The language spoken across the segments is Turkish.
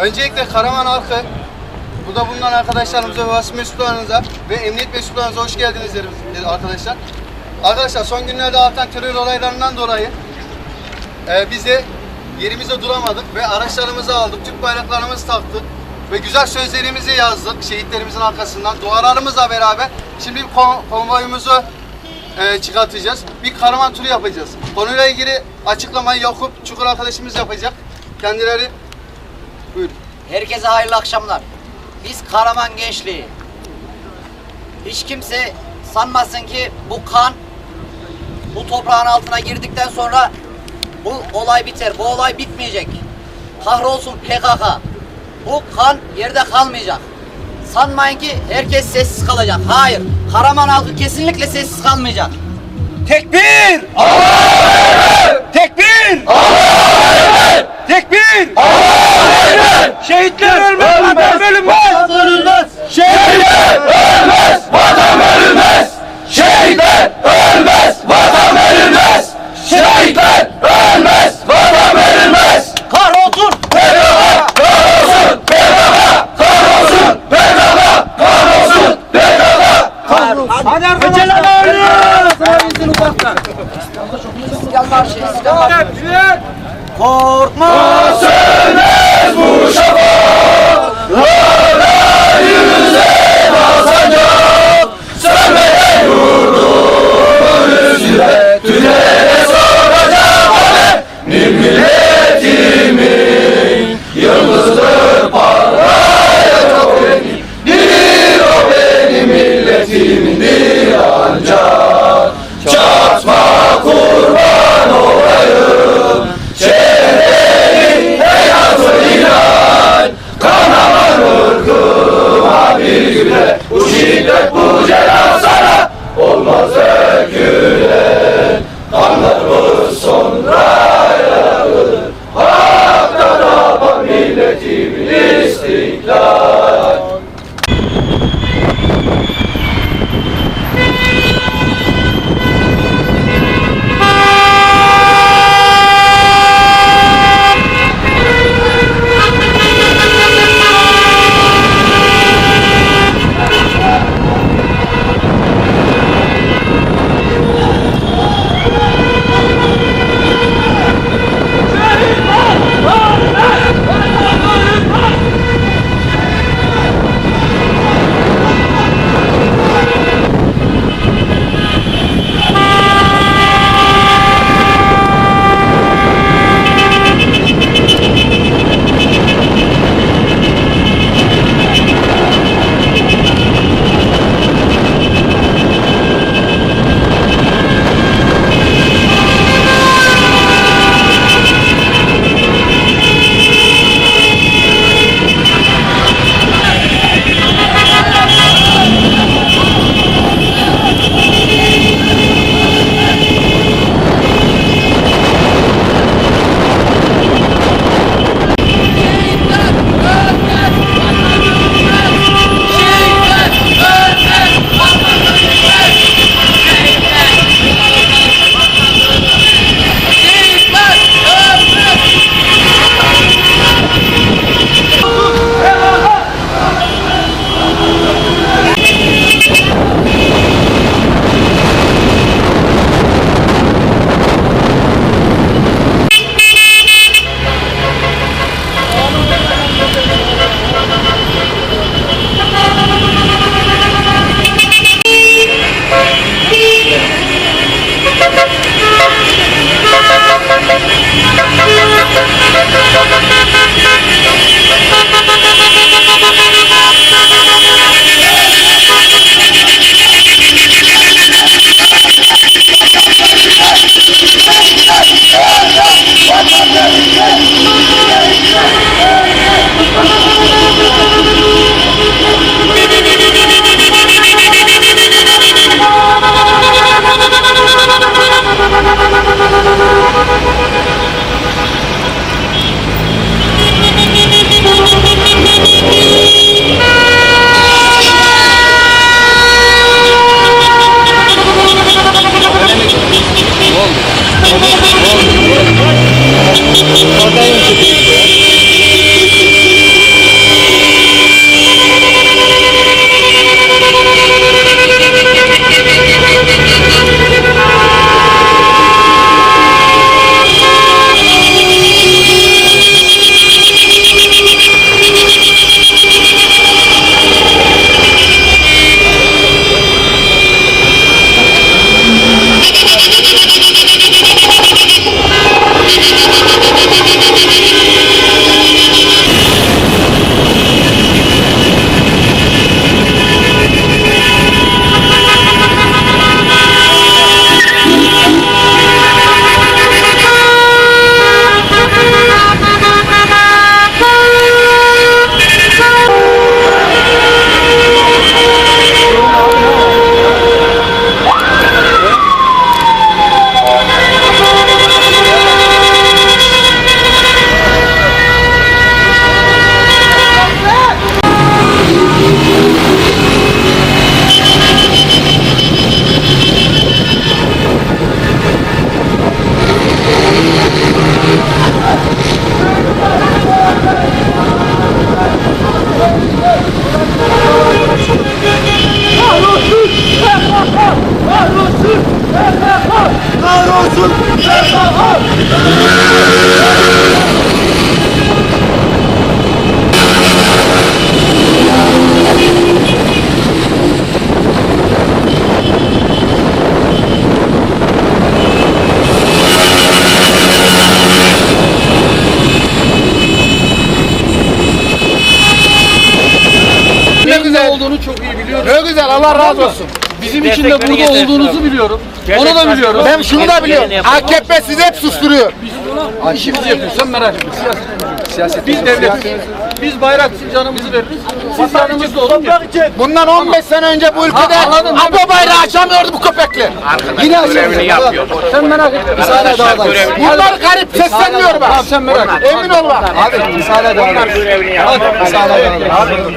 Öncelikle Karaman halkı, burada bulunan arkadaşlarımıza ve vasıf mensuplarınıza ve emniyet mensuplarınıza hoş geldiniz derim arkadaşlar. Arkadaşlar son günlerde artan terör olaylarından dolayı e, biz de yerimizde duramadık ve araçlarımızı aldık, Türk bayraklarımızı taktık ve güzel sözlerimizi yazdık şehitlerimizin arkasından. Dualarımızla beraber şimdi kon- konvoyumuzu e, çıkartacağız. Bir karaman turu yapacağız. Konuyla ilgili açıklamayı Yakup Çukur arkadaşımız yapacak. Kendileri buyurun. Herkese hayırlı akşamlar. Biz Karaman gençliği. Hiç kimse sanmasın ki bu kan bu toprağın altına girdikten sonra bu olay biter. Bu olay bitmeyecek. Kahrolsun PKK. Bu kan yerde kalmayacak. Sanmayın ki herkes sessiz kalacak. Hayır. Karaman halkı kesinlikle sessiz kalmayacak. Tekbir! Tekbir! Tekbir! Şehitler ölmez, vatan ölmez! ölmez. Şehitler ölmez, vatan ölmez. Şehitler ölmez, vatan ölmez. Şehitler ölmez, vatan ölmez. Kahrolsun! PKK kahrolsun, PKK kahrolsun, PKK kahrolsun, PKK kahrolsun. Hadi arkadaşlar! İstiklal Marşı, İstiklal Marşı. Korkma! Sönmez bu şafak, hala yüze basacak. Çok iyi biliyorum. Ne güzel Allah razı olsun. Bizim için de burada olduğunuzu biliyorum. Onu da biliyorum. Ben şunu da biliyorum. AKP sizi hep susturuyor. İşimizi yapıyorsan merak etme. Siyaset. Biz devlet. Biz bayrak için canımızı veririz. Siz yanımızda olun. yeter. Bundan 15 sene önce bu ülkede. Apo bayrağı açamıyordu bu köpekler. Yine görevini yapıyor. Sen merak etme. Müsaade dağılayım. Bunlar garip seslenmiyor bak. Tamam sen merak etme. Emin ol bak. Abi müsaade dağılayım. Müsaade dağılayım.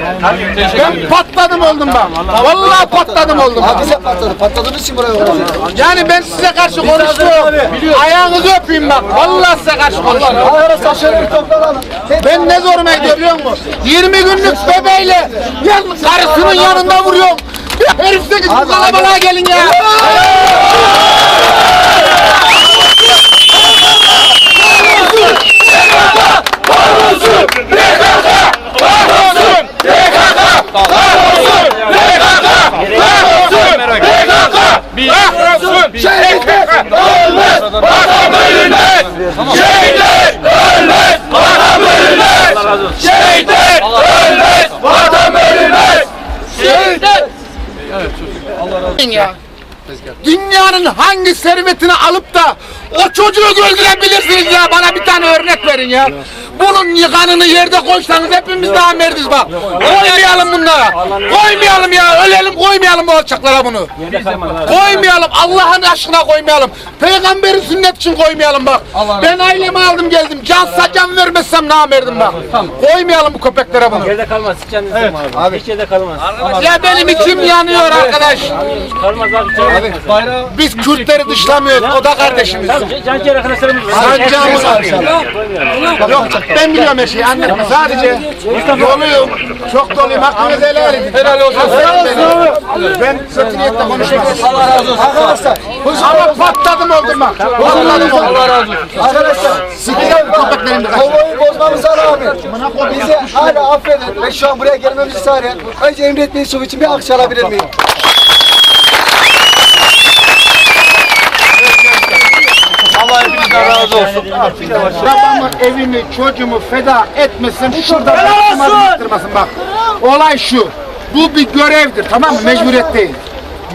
Ben patladım oldum bak. Vallahi patladım oldum bak. Bize patladı. Patladığınız için buraya oldu. Yani ben size karşı konuşmuyorum. Ayağınızı öpeyim bak. Vallahi size karşı toplayalım. Ben ne zoruma gidiyor biliyor musun? 20 günlük bebeğiyle karısının yanında vuruyorum. Bir herif de bu kalabalığa gelin ya. Şehitler ölmez, vatan bölünmez. Şehitler ölmez, vatan bölünmez. Şehitler ölmez, vatan bölünmez. Şehitler. Ya. Dünyanın hangi servetini alıp da o çocuğu öldürebilirsiniz ya bana bir tane örnek verin ya. Bunun kanını yerde koysanız hepimiz daha merdiz bak. Koymayalım bunlara. Koymayalım ya. Ölelim koymayalım bu alçaklara bunu. Koymayalım. Allah'ın aşkına koymayalım. Peygamberin sünnet için koymayalım bak. Ben ailemi aldım geldim. Cansa can vermezsem namerdim bak. Koymayalım bu köpeklere bunu. Yerde kalmaz. Hiç evet. abi. Hiç yerde kalmaz. Ya benim içim yanıyor arkadaş. Kalmaz abi. Biz Kürtleri dışlamıyoruz. O da kardeşimiz. Tabii can ciğer arkadaşlarımız var. Yok ben biliyorum her şeyi anlatma. Sadece doluyum. Çok doluyum. Hakkınızı helal edin. Helal olsun. Ben kötü niyetle konuşmam. Allah razı olsun. Arkadaşlar. Ama patladım oldum bak. Patladım oldum. Allah razı olsun. Arkadaşlar Sikeceğim köpeklerini de. konvoyu bozmamıza rağmen bizi hala affedin ve şu an buraya gelmemizi sağlayan önce Emret Bey için bir alkış alabilir miyim? Allah razı olsun. Babamı, evimi, çocuğumu feda etmesin. Şurada bakılmaz yıktırmasın bak. Olay şu. Bu bir görevdir tamam mı? Mecburiyet değil.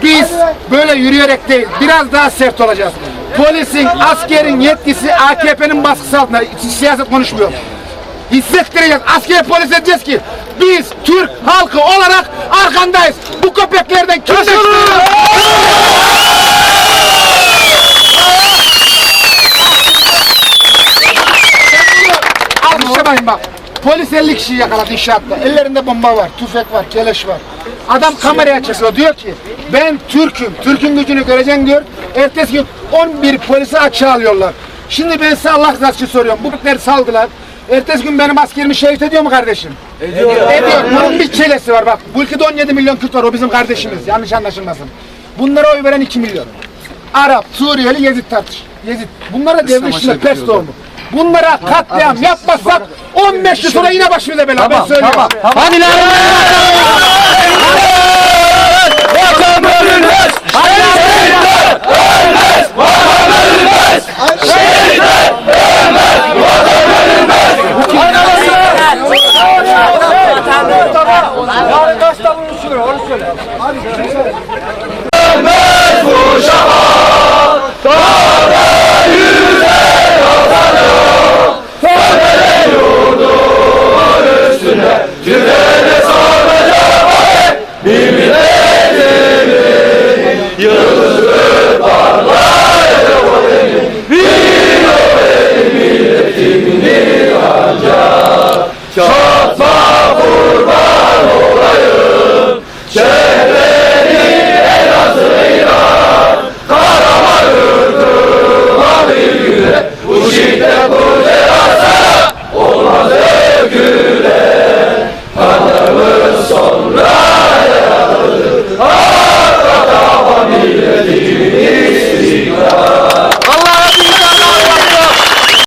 Biz böyle yürüyerek değil, biraz daha sert olacağız. Polisin, askerin yetkisi AKP'nin baskısı altında. Siyaset konuşmuyor. Hissettireceğiz. Askeri polis edeceğiz ki biz Türk halkı olarak arkandayız. Bu köpeklerden kim Alkışlamayın bak. Polis 50 kişiyi yakaladı inşaatta. Ellerinde bomba var, tüfek var, keleş var. Adam kameraya çekiyor diyor ki ben Türk'üm, Türk'ün gücünü göreceksin diyor. Ertesi gün 11 polisi açığa alıyorlar. Şimdi ben size Allah rızası için soruyorum. Bu köpekleri saldılar. Ertesi gün benim askerimi şehit ediyor mu kardeşim? Ediyor. Ediyor. Bunun bir çelesi var bak. Bu ülkede 17 milyon Kürt var. O bizim kardeşimiz. Yanlış anlaşılmasın. Bunlara oy veren 2 milyon. Arap, Suriyeli, Yezid tartış. Yezid. Bunlar da devlet içinde pes doğumu. Bunlara katliam yapmazsak 15 yıl sonra yine başımıza bela. ben söylüyorum. Hadi lan. Vatan bölünmez. Şehitler